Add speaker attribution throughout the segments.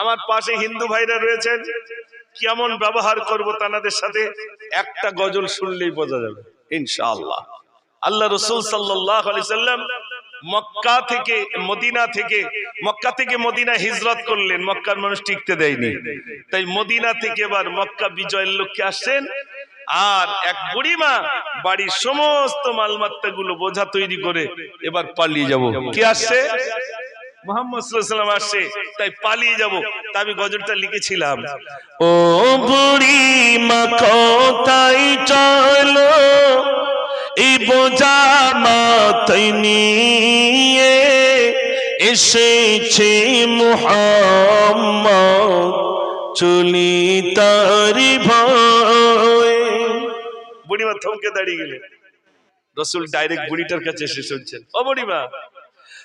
Speaker 1: আমার পাশে হিন্দু ভাইরা রয়েছেন, কেমন ব্যবহার করব তাদের সাথে? একটা গজল শুনলেই বোঝা যাবে, ইনশাআল্লাহ। আল্লাহ রসুল সাল্লাহ সাল্লাম মক্কা থেকে, মদিনা থেকে, মক্কা থেকে মদিনা হিজরত করলেন, মক্কার মানুষ টিকতে দেয়নি। তাই মদিনা থেকে এবার মক্কা বিজয়ের লক্ষ্যে আসছেন, আর এক বুড়িমা বাড়ির সমস্ত মালমাত্তা গুলো বোঝা তৈরি করে এবার পালিয়ে যাব। কি আসছে? মোহাম্মদ সাল্লাম আসছে তাই পালিয়ে যাব। তা আমি গজলটা লিখেছিলাম।
Speaker 2: ও বুড়ি মা কোথায় চলো এই বোঝা মাথায় নিয়ে এসেছে মোহাম্মদ চলি তারি ভয়।
Speaker 1: বুড়িমা থমকে দাঁড়িয়ে গেলেন। রসুল ডাইরেক্ট বুড়িটার কাছে এসে শুনছেন। ও বুড়িমা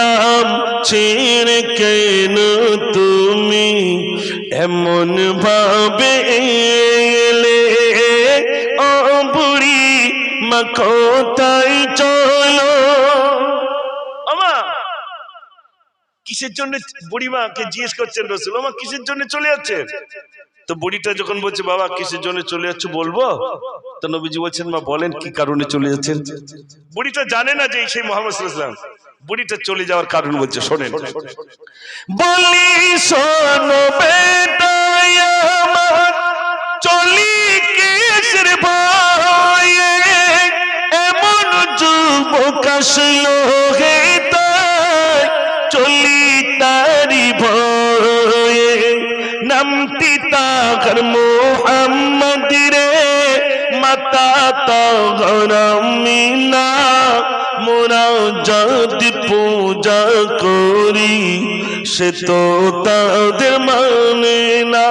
Speaker 2: গ্রাম ছেড়ে কেন তুমি? এমন ভাবে এলে ও বুড়ি মা কোথায় চলো
Speaker 1: কিসের জন্য বুড়িমাকে জিজ্ঞেস করছেন রসুল? আমা কিসের জন্য চলে যাচ্ছেন তো বুড়িটা যখন বলছে বাবা কিসের জন্য চলে যাচ্ছ বলব? তো নবীজি বলছেন মা বলেন কি কারণে চলে যাচ্ছেন? বুড়িটা জানে না যে সেই মোহাম্মদ ওয়াসাল্লাম। বুড়িটা চলে যাওয়ার কারণ বলছে শোনেন।
Speaker 2: বলি শোনো চলি কেসের ভয়ে। এমন যুবক আসলো হে চলি তারি ভয়ে। নামটি তাগর মোহাম্মদ রে মাতা তাগর মিনা মোরা যদি পূজা করি, সে তো তাদের মানে না।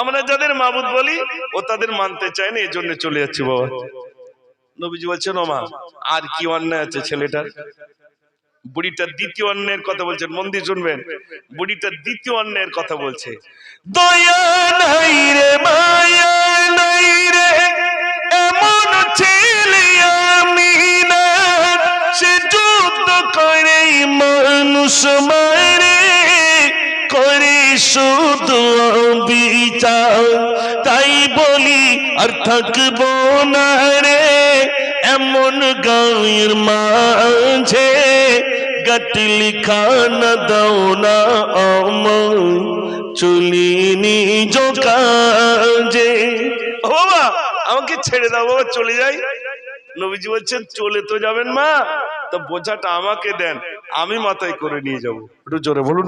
Speaker 1: আমরা যাদের মাবুদ বলি, ও তাদের মানতে চায় না এই জন্য চলে যাচ্ছে বাবা। নবীজি বলছেন ও মা আর কি অন্যায় আছে ছেলেটার? বুড়িটার দ্বিতীয় অন্যায়ের কথা বলছেন মন দিয়ে শুনবেন। বুড়িটার দ্বিতীয় অন্যায়ের কথা বলছে।
Speaker 2: দয়া নাই রে মায়া মানুষ মারে করে শুধু বিচার তাই বলি আর থাকব না রে, এমন গায়ের মাঝে। গটলি খানা দাও না চলিনি জোকাজে
Speaker 1: ও বাবা, আমাকে ছেড়ে দাও, বাবা, চলে যাই। নবীজি বলছেন, চলে তো যাবেন মা। তো বোঝাটা আমাকে দেন, আমি মাথায় করে নিয়ে যাব। একটু জোরে বলুন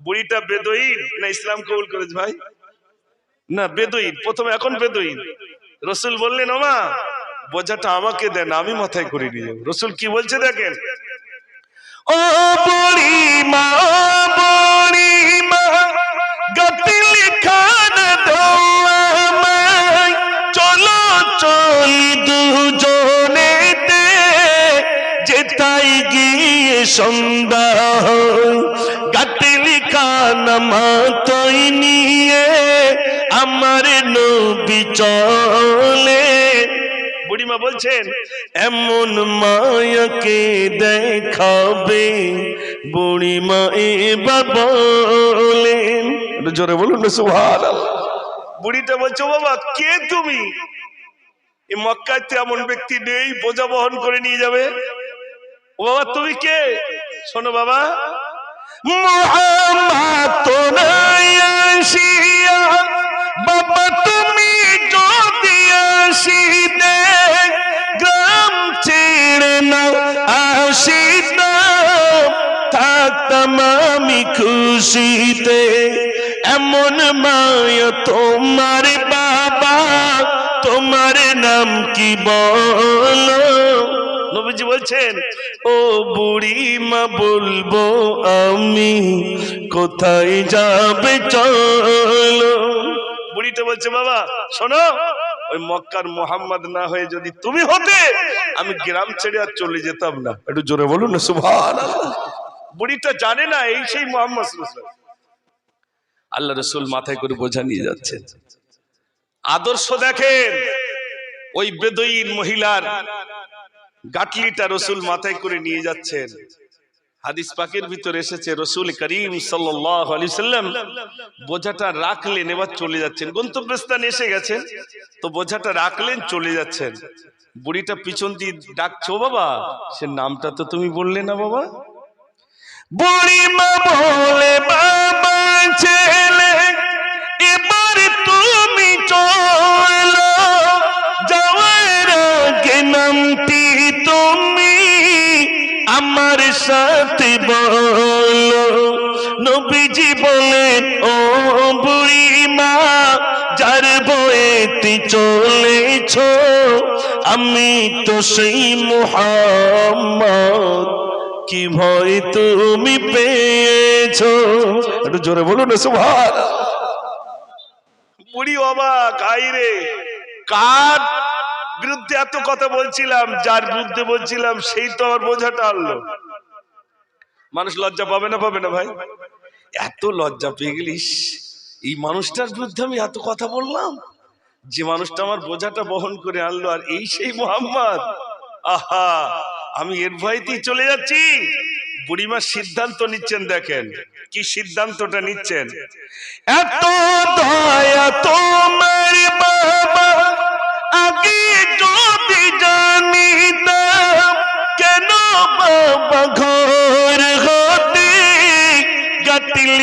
Speaker 1: বুড়িটা বেদইন না ইসলাম কবুল করেছে ভাই? না বেদইন প্রথমে এখন বেদইন রসুল বললেন, ওমা, বোঝাটা আমাকে দেন, আমি মাথায় করে নিয়ে যাব। রসুল কি বলছে দেখেন?
Speaker 2: ও বড়ি মা বড়ি মা সন্ধ্যা গাটলি খান মাতই নিয়ে আমার নবী চলে।
Speaker 1: বুড়িমা বলছেন,
Speaker 2: এমন মায়াকে দেখাবে? বুড়ি মা এবার বলেন জোরে বলুন সুভান
Speaker 1: বুড়িটা বলছো বাবা, কে তুমি? মক্কায় তো এমন ব্যক্তি নেই, বোঝা বহন করে নিয়ে যাবে। ও বাবা, তুমি কে? শোনো বাবা।
Speaker 2: মোহাম্মদ তো নাই আসিয়া, বাবা, তুমি যদি আসিতে, গ্রাম ছেড়ে না আসিত, থাকতাম খুশিতে। এমন মায়া তোমার বাবা, তোমার নাম কি বলো?
Speaker 1: নবীজি বলছেন,
Speaker 2: ও বুড়ি মা, বলব আমি কোথায় যাবে? চলো।
Speaker 1: বুড়িটা বলছে, বাবা, শোনো, ওই মক্কার মোহাম্মদ না হয়ে যদি তুমি হতে, আমি গ্রাম ছেড়ে আর চলে যেতাম না।
Speaker 2: একটু জোরে বলুন না সুভান
Speaker 1: বুড়িটা জানে না, এই সেই মোহাম্মদ। আল্লাহ রসুল মাথায় করে বোঝা নিয়ে যাচ্ছে। আদর্শ দেখেন, ওই বেদইন মহিলার গাটলিটা রসুল মাথায় করে নিয়ে যাচ্ছেন। হাদিস পাকের ভিতর এসেছে, রসুল করিম সাল্লাম বোঝাটা রাখলেন, এবার চলে যাচ্ছেন। গন্তব্যস্থানে এসে গেছেন, তো বোঝাটা রাখলেন, চলে যাচ্ছেন। বুড়িটা পিছন দিয়ে ডাকছো বাবা, সে নামটা তো তুমি বললে না বাবা?
Speaker 2: বুড়ি মা বলে, বাবা বলেন ও বুড়ি মা, যার বয়েতে চলেছ, আমি তো সেই মোহাম্মদ। কি ভয় তুমি পেয়েছ? একটু জোরে বলুন সুভান
Speaker 1: বুড়ি অবাক রে। কার বিরুদ্ধে এত কথা বলছিলাম, যার বিরুদ্ধে বলছিলাম, সেই তো আমার বোঝাটা আনলো। মানুষ লজ্জা পাবে না পাবে না ভাই? এত লজ্জা পেয়ে গেলিস এই মানুষটার বিরুদ্ধে আমি এত কথা বললাম? যে মানুষটা আমার বোঝাটা বহন করে আনলো, আর এই সেই মোহাম্মদ। আহা, আমি এর ভয়তেই চলে যাচ্ছি। বুড়িমার সিদ্ধান্ত নিচ্ছেন, দেখেন, কি সিদ্ধান্তটা নিচ্ছেন।
Speaker 2: এত দয়া তোমার আগে যদি জানিতাম, কেন বাবা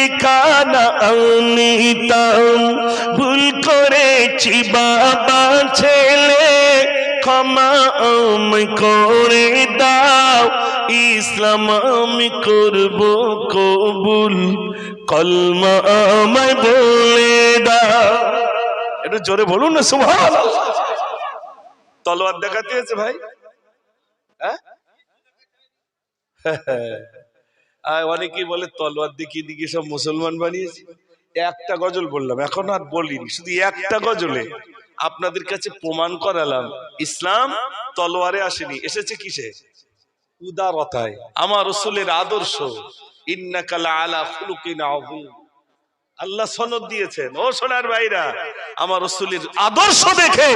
Speaker 2: খানা আনিতাম ভুল করেছি বাবা, ছেলে। ক্ষমা করে দাও। ইসলাম আমি করব কবুল। কলমা আমায় বলে দাও। একটু জোরে বলুন না সুভান
Speaker 1: তলোয়ার দেখাতে হয়েছে ভাই? হ্যাঁ? আর অনেকেই বলে তলোয়ার দেখিয়ে দিকে সব মুসলমান বানিয়েছে। একটা গজল বললাম, এখন আর বলিনি, শুধু একটা গজলে আপনাদের কাছে প্রমাণ করালাম, ইসলাম তলোয়ারে আসেনি, এসেছে কিসে? উদারতায়, আমার রসুলের আদর্শ ইন্নাকালা আলা ফুলুকিনা আল্লাহ সনদ দিয়েছেন। ও সোনার ভাইরা, আমার রসুলের আদর্শ দেখে,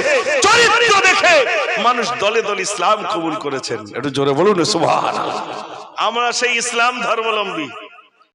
Speaker 1: চরিত্র দেখে মানুষ দলে দলে ইসলাম কবুল করেছেন।
Speaker 2: একটু জোরে বলুন
Speaker 1: আমরা সেই ইসলাম ধর্মাবলম্বী।